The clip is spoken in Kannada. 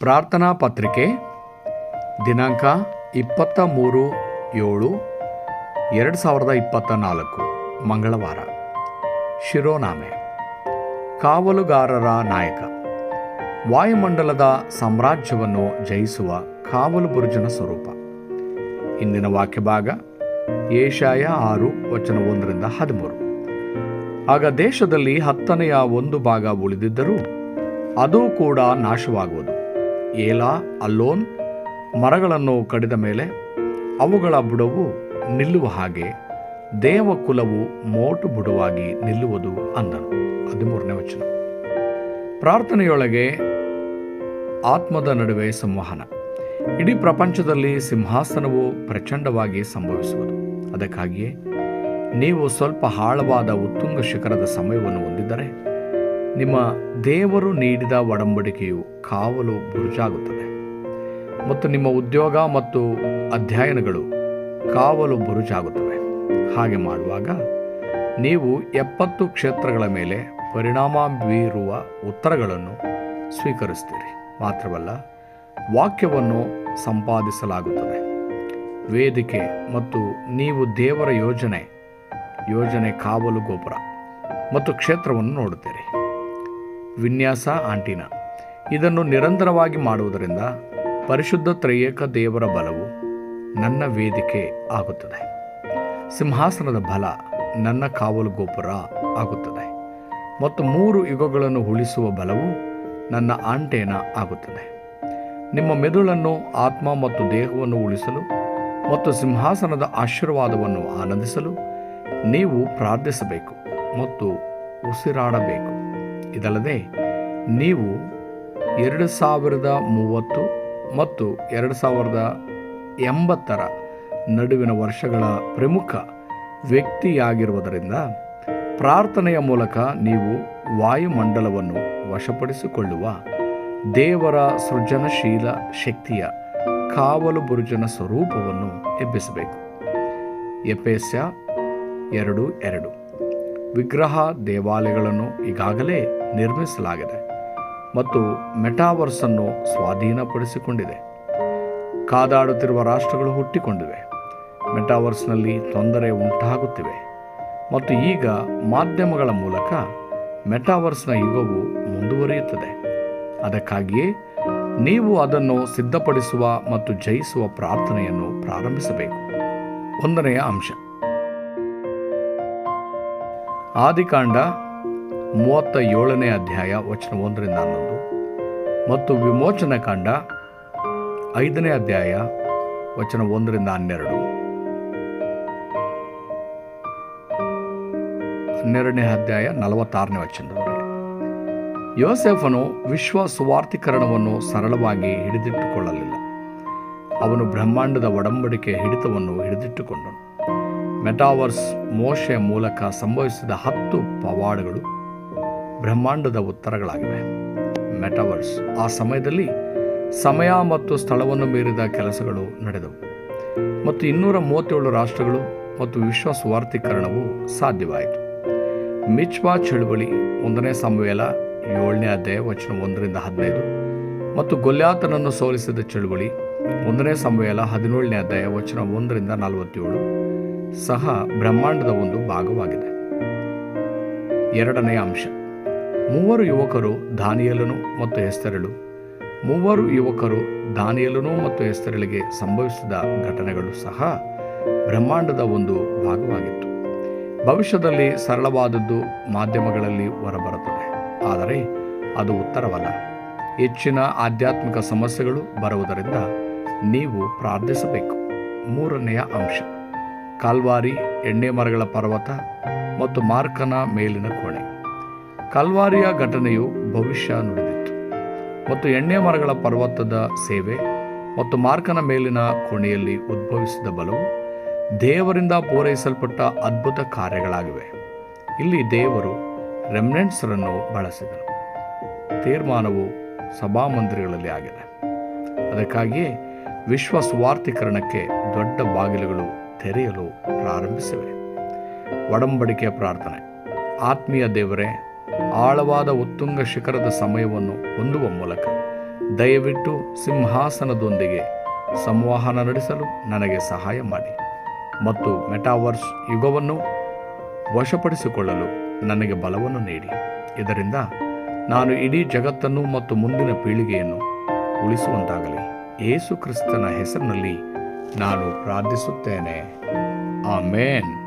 ಪ್ರಾರ್ಥನಾ ಪತ್ರಿಕೆ, ದಿನಾಂಕ ಇಪ್ಪತ್ತ ಮೂರು ಏಳು ಎರಡು ಸಾವಿರದ ಇಪ್ಪತ್ತ ನಾಲ್ಕು ಮಂಗಳವಾರ. ಶಿರೋನಾಮೆ. ಕಾವಲುಗಾರರ ನಾಯಕ. ವಾಯುಮಂಡಲದ ಸಾಮ್ರಾಜ್ಯವನ್ನು ಜಯಿಸುವ ಕಾವಲು ಬುರುಜನ ಸ್ವರೂಪ. ಇಂದಿನ ವಾಕ್ಯಭಾಗ, ಏಷಾಯ ಆರು, ವಚನ ಒಂದರಿಂದ ಹದಿಮೂರು. ಆಗ ದೇಶದಲ್ಲಿ ಹತ್ತನೆಯ ಒಂದು ಭಾಗ ಉಳಿದಿದ್ದರೂ, ಅದು ಕೂಡ ನಾಶವಾಗುವುದು. ಏಲಾ, ಅಲ್ಲೋನ್, ಮರಗಳನ್ನು ಕಡಿದ ಮೇಲೆ ಅವುಗಳ ಬುಡವು ನಿಲ್ಲುವ ಹಾಗೆ ದೇವಕುಲವು ಮೋಟು ಬುಡವಾಗಿ ನಿಲ್ಲುವುದು ಅಂದನು. ಹದಿಮೂರನೇ ವಚನ. ಪ್ರಾರ್ಥನೆಯೊಳಗೆ ಆತ್ಮದ ನಡುವೆ ಸಂವಹನ. ಇಡೀ ಪ್ರಪಂಚದಲ್ಲಿ ಸಿಂಹಾಸನವು ಪ್ರಚಂಡವಾಗಿ ಸಂಭವಿಸುವುದು. ಅದಕ್ಕಾಗಿಯೇ ನೀವು ಸ್ವಲ್ಪ ಆಳವಾದ ಉತ್ತುಂಗ ಶಿಖರದ ಸಮಯವನ್ನು ಹೊಂದಿದ್ದರೆ ನಿಮ್ಮ ದೇವರು ನೀಡಿದ ಒಡಂಬಡಿಕೆಯು ಕಾವಲು ಬುರುಜಾಗುತ್ತದೆ. ಮತ್ತು ನಿಮ್ಮ ಉದ್ಯೋಗ ಮತ್ತು ಅಧ್ಯಯನಗಳು ಕಾವಲು ಬುರುಜಾಗುತ್ತವೆ. ಹಾಗೆ ಮಾಡುವಾಗ ನೀವು ಎಪ್ಪತ್ತು ಕ್ಷೇತ್ರಗಳ ಮೇಲೆ ಪರಿಣಾಮ ಬೀರುವ ಉತ್ತರಗಳನ್ನು ಸ್ವೀಕರಿಸ್ತೀರಿ ಮಾತ್ರವಲ್ಲ, ವಾಕ್ಯವನ್ನು ಸಂಪಾದಿಸಲಾಗುತ್ತದೆ. ವೇದಿಕೆ ಮತ್ತು ನೀವು ದೇವರ ಯೋಜನೆ ಯೋಜನೆ ಕಾವಲು ಗೋಪುರ ಮತ್ತು ಕ್ಷೇತ್ರವನ್ನು ನೋಡುತ್ತೀರಿ. ವಿನ್ಯಾಸ ಆಂಟಿನ. ಇದನ್ನು ನಿರಂತರವಾಗಿ ಮಾಡುವುದರಿಂದ ಪರಿಶುದ್ಧ ತ್ರಯೇಕ ದೇವರ ಬಲವು ನನ್ನ ವೇದಿಕೆ ಆಗುತ್ತದೆ. ಸಿಂಹಾಸನದ ಬಲ ನನ್ನ ಕಾವಲು ಗೋಪುರ ಆಗುತ್ತದೆ. ಮತ್ತು ಮೂರು ಯುಗಗಳನ್ನು ಉಳಿಸುವ ಬಲವು ನನ್ನ ಆಂಟೇನ ಆಗುತ್ತದೆ. ನಿಮ್ಮ ಮೆದುಳನ್ನು ಆತ್ಮ ಮತ್ತು ದೇಹವನ್ನು ಉಳಿಸಲು ಮತ್ತು ಸಿಂಹಾಸನದ ಆಶೀರ್ವಾದವನ್ನು ಆನಂದಿಸಲು ನೀವು ಪ್ರಾರ್ಥಿಸಬೇಕು ಮತ್ತು ಉಸಿರಾಡಬೇಕು. ಇದಲ್ಲದೆ ನೀವು ಎರಡು ಸಾವಿರದ ಮೂವತ್ತು ಮತ್ತು ಎರಡು ಸಾವಿರದ ಎಂಬತ್ತರ ನಡುವಿನ ವರ್ಷಗಳ ಪ್ರಮುಖ ವ್ಯಕ್ತಿಯಾಗಿರುವುದರಿಂದ ಪ್ರಾರ್ಥನೆಯ ಮೂಲಕ ನೀವು ವಾಯುಮಂಡಲವನ್ನು ವಶಪಡಿಸಿಕೊಳ್ಳುವ ದೇವರ ಸೃಜನಶೀಲ ಶಕ್ತಿಯ ಕಾವಲು ಬುರುಜನ ಸ್ವರೂಪವನ್ನು ಎಬ್ಬಿಸಬೇಕು. ಎಪೇಸ್ಯ ಎರಡು ಎರಡು. ವಿಗ್ರಹ ದೇವಾಲಯಗಳನ್ನು ಈಗಾಗಲೇ ನಿರ್ಮಿಸಲಾಗಿದೆ ಮತ್ತು ಮೆಟಾವರ್ಸ್ ಅನ್ನು ಸ್ವಾಧೀನಪಡಿಸಿಕೊಂಡಿದೆ. ಕಾದಾಡುತ್ತಿರುವ ರಾಷ್ಟ್ರಗಳು ಹುಟ್ಟಿಕೊಂಡಿವೆ. ಮೆಟಾವರ್ಸ್ನಲ್ಲಿ ತೊಂದರೆ ಉಂಟಾಗುತ್ತಿವೆ. ಮತ್ತು ಈಗ ಮಾಧ್ಯಮಗಳ ಮೂಲಕ ಮೆಟಾವರ್ಸ್ನ ಯುಗವು ಮುಂದುವರಿಯುತ್ತದೆ. ಅದಕ್ಕಾಗಿಯೇ ನೀವು ಅದನ್ನು ಸಿದ್ಧಪಡಿಸುವ ಮತ್ತು ಜಯಿಸುವ ಪ್ರಾರ್ಥನೆಯನ್ನು ಪ್ರಾರಂಭಿಸಬೇಕು. ಒಂದನೆಯ ಅಂಶ. ಆದಿಕಾಂಡ ಮೂವತ್ತ ಏಳನೇ ಅಧ್ಯಾಯ, ವಚನ ಒಂದರಿಂದ ಹನ್ನೊಂದು. ಮತ್ತು ವಿಮೋಚನ ಕಾಂಡ ಐದನೇ ಅಧ್ಯಾಯ, ವಚನ ಒಂದರಿಂದ ಹನ್ನೆರಡು. ಹನ್ನೆರಡನೇ ಅಧ್ಯಾಯ, ನಲವತ್ತಾರನೇ ವಚನದವರೆಗೆ ಯೋಸೆಫನು ವಿಶ್ವ ಸುವಾರ್ಥೀಕರಣವನ್ನು ಸರಳವಾಗಿ ಹಿಡಿದಿಟ್ಟುಕೊಳ್ಳಲಿಲ್ಲ. ಅವನು ಬ್ರಹ್ಮಾಂಡದ ಒಡಂಬಡಿಕೆ ಹಿಡಿತವನ್ನು ಹಿಡಿದಿಟ್ಟುಕೊಂಡನು. ಮೆಟಾವರ್ಸ್ ಮೋಶೆಯ ಮೂಲಕ ಸಂಭವಿಸಿದ ಹತ್ತು ಪವಾಡಗಳು ಬ್ರಹ್ಮಾಂಡದ ಉತ್ತರಗಳಾಗಿವೆ. ಮೆಟಾವರ್ಸ್ ಆ ಸಮಯದಲ್ಲಿ ಸಮಯ ಮತ್ತು ಸ್ಥಳವನ್ನು ಮೀರಿದ ಕೆಲಸಗಳು ನಡೆದವು. ಮತ್ತು ಇನ್ನೂರ ಮೂವತ್ತೇಳು ರಾಷ್ಟ್ರಗಳು ಮತ್ತು ವಿಶ್ವ ಸ್ವಾರ್ಥೀಕರಣವು ಸಾಧ್ಯವಾಯಿತು. ಮಿಚ್ವಾ ಚಳುವಳಿ ಒಂದನೇ ಸಂವೇಲ ಏಳನೇ ಅಧ್ಯಾಯ, ವಚನ ಒಂದರಿಂದ ಹದಿನೈದು ಮತ್ತು ಗೊಲ್ಯಾತನನ್ನು ಸೋಲಿಸಿದ ಚಳುವಳಿ ಒಂದನೇ ಸಂವೇಲ ಹದಿನೇಳನೇ ಅಧ್ಯಾಯ, ವಚನ ಒಂದರಿಂದ ನಲವತ್ತೇಳು ಸಹ ಬ್ರಹ್ಮಾಂಡದ ಒಂದು ಭಾಗವಾಗಿದೆ. ಎರಡನೆಯ ಅಂಶ. ಮೂವರು ಯುವಕರು ದಾನಿಯಲನು ಮತ್ತು ಹೆಸ್ತರಳು ಮೂವರು ಯುವಕರು ದಾನಿಯಲನು ಮತ್ತು ಹೆಸ್ತರಳಿಗೆ ಸಂಭವಿಸಿದ ಘಟನೆಗಳು ಸಹ ಬ್ರಹ್ಮಾಂಡದ ಒಂದು ಭಾಗವಾಗಿತ್ತು. ಭವಿಷ್ಯದಲ್ಲಿ ಸರಳವಾದದ್ದು ಮಾಧ್ಯಮಗಳಲ್ಲಿ ಹೊರಬರುತ್ತದೆ. ಆದರೆ ಅದು ಉತ್ತರವಲ್ಲ. ಹೆಚ್ಚಿನ ಆಧ್ಯಾತ್ಮಿಕ ಸಮಸ್ಯೆಗಳು ಬರುವುದರಿಂದ ನೀವು ಪ್ರಾರ್ಥಿಸಬೇಕು. ಮೂರನೆಯ ಅಂಶ, ಕಾಲ್ವಾರಿ ಎಣ್ಣೆ ಮರಗಳ ಪರ್ವತ ಮತ್ತು ಮಾರ್ಕನ ಮೇಲಿನ ಕೋಣೆ. ಕಲ್ವಾರಿಯ ಘಟನೆಯು ಭವಿಷ್ಯ ನುಡಿದಿತ್ತು. ಮತ್ತು ಎಣ್ಣೆ ಮರಗಳ ಪರ್ವತದ ಸೇವೆ ಮತ್ತು ಮಾರ್ಕನ ಮೇಲಿನ ಕೋಣೆಯಲ್ಲಿ ಉದ್ಭವಿಸಿದ ಬಲವು ದೇವರಿಂದ ಪೂರೈಸಲ್ಪಟ್ಟ ಅದ್ಭುತ ಕಾರ್ಯಗಳಾಗಿವೆ. ಇಲ್ಲಿ ದೇವರು ರೆಮ್ನೆಂಟ್ಸರನ್ನು ಬಳಸಿದರು ತೀರ್ಮಾನವು ಸಭಾಮಂದಿರಗಳಲ್ಲಿ ಆಗಿದೆ. ಅದಕ್ಕಾಗಿಯೇ ವಿಶ್ವ ಸ್ವಾರ್ಥೀಕರಣಕ್ಕೆ ದೊಡ್ಡ ಬಾಗಿಲುಗಳು ತೆರೆಯಲು ಪ್ರಾರಂಭಿಸಿವೆ. ಒಡಂಬಡಿಕೆಯ ಪ್ರಾರ್ಥನೆ. ಆತ್ಮೀಯ ದೇವರೇ ಆಳವಾದ ಉತ್ತುಂಗ ಶಿಖರದ ಸಮಯವನ್ನು ಹೊಂದುವ ಮೂಲಕ ದಯವಿಟ್ಟು ಸಿಂಹಾಸನದೊಂದಿಗೆ ಸಂವಹನ ನಡೆಸಲು ನನಗೆ ಸಹಾಯ ಮಾಡಿ ಮತ್ತು ಮೆಟಾವರ್ಸ್ ಯುಗವನ್ನು ವಶಪಡಿಸಿಕೊಳ್ಳಲು ನನಗೆ ಬಲವನ್ನು ನೀಡಿ. ಇದರಿಂದ ನಾನು ಇಡೀ ಜಗತ್ತನ್ನು ಮತ್ತು ಮುಂದಿನ ಪೀಳಿಗೆಯನ್ನು ಉಳಿಸುವಂತಾಗಲಿ. ಯೇಸು ಕ್ರಿಸ್ತನ ಹೆಸರಿನಲ್ಲಿ ನಾನು ಪ್ರಾರ್ಥಿಸುತ್ತೇನೆ. ಆಮೇನ್.